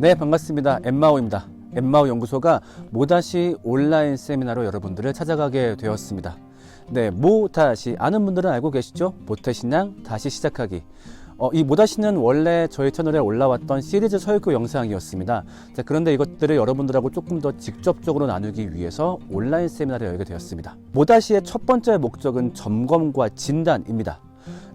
네, 반갑습니다. 엠마오입니다. 엠마오 연구소가 모다시 온라인 세미나로 여러분들을 찾아가게 되었습니다. 네, 모다시 아는 분들은 알고 계시죠? 모태 신앙 다시 시작하기. 어, 이 모다시는 원래 저희 채널에 올라왔던 시리즈 설교 영상이었습니다. 자, 그런데 이것들을 여러분들하고 조금 더 직접적으로 나누기 위해서 온라인 세미나를 열게 되었습니다. 모다시의 첫 번째 목적은 점검과 진단입니다.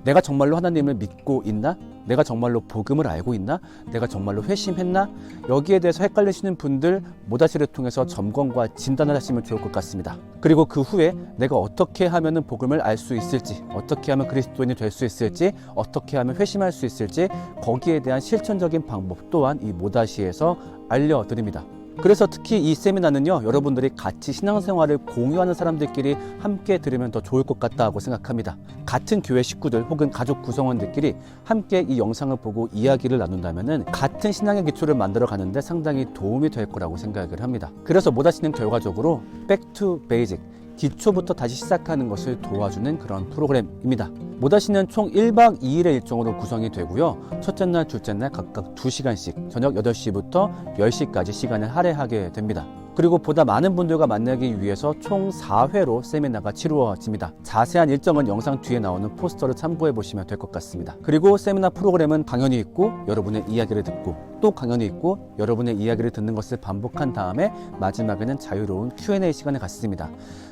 내가 정말로 하나님을 믿고 있나? 내가 정말로 복음을 알고 있나? 내가 정말로 회심했나? 여기에 대해서 헷갈리시는 분들 모다시를 통해서 점검과 진단을 하시면 좋을 것 같습니다. 그리고 그 후에 내가 어떻게 하면 복음을 알 수 있을지, 어떻게 하면 그리스도인이 될 수 있을지, 어떻게 하면 회심할 수 있을지 거기에 대한 실천적인 방법 또한 이 모다시에서 알려드립니다. 그래서 특히 이 세미나는요, 여러분들이 같이 신앙생활을 공유하는 사람들끼리 함께 들으면 더 좋을 것 같다고 생각합니다. 같은 교회 식구들 혹은 가족 구성원들끼리 함께 이 영상을 보고 이야기를 나눈다면은 같은 신앙의 기초를 만들어 가는데 상당히 도움이 될 거라고 생각을 합니다. 그래서 모다시는 결과적으로 백투 베이직 기초부터 다시 시작하는 것을 도와주는 그런 프로그램입니다. 모다시는 총 1박 2일의 일정으로 구성이 되고요. 첫째 날, 둘째 날 각각 2시간씩 저녁 8시부터 10시까지 시간을 할애하게 됩니다. 그리고 보다 많은 분들과 만나기 위해서 총 4회로 세미나가 치루어집니다. 자세한 일정은 영상 뒤에 나오는 포스터를 참고해 보시면 될 것 같습니다. 그리고 세미나 프로그램은 강연이 있고 여러분의 이야기를 듣고 또 강연이 있고 여러분의 이야기를 듣는 것을 반복한 다음에 마지막에는 자유로운 Q&A 시간을 갖습니다.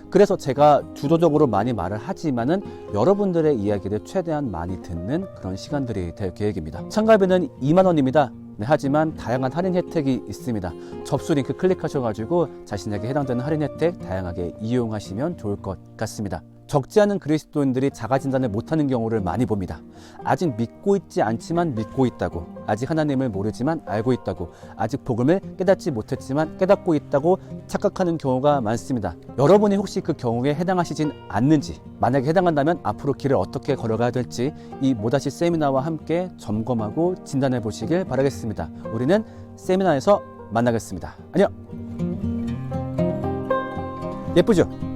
그래서 제가 주도적으로 많이 말을 하지만은 여러분들의 이야기를 최대한 많이 듣는 그런 시간들이 될 계획입니다. 참가비는 2만 원입니다. 네, 하지만 다양한 할인 혜택이 있습니다. 접수 링크 클릭하셔가지고 자신에게 해당되는 할인 혜택 다양하게 이용하시면 좋을 것 같습니다. 적지 않은 그리스도인들이 자가 진단을 못하는 경우를 많이 봅니다. 아직 믿고 있지 않지만 믿고 있다고, 아직 하나님을 모르지만 알고 있다고, 아직 복음을 깨닫지 못했지만 깨닫고 있다고 착각하는 경우가 많습니다. 여러분이 혹시 그 경우에 해당하시진 않는지, 만약에 해당한다면 앞으로 길을 어떻게 걸어가야 될지 이 모다시 세미나와 함께 점검하고 진단해 보시길 바라겠습니다. 우리는 세미나에서 만나겠습니다. 안녕. 예쁘죠?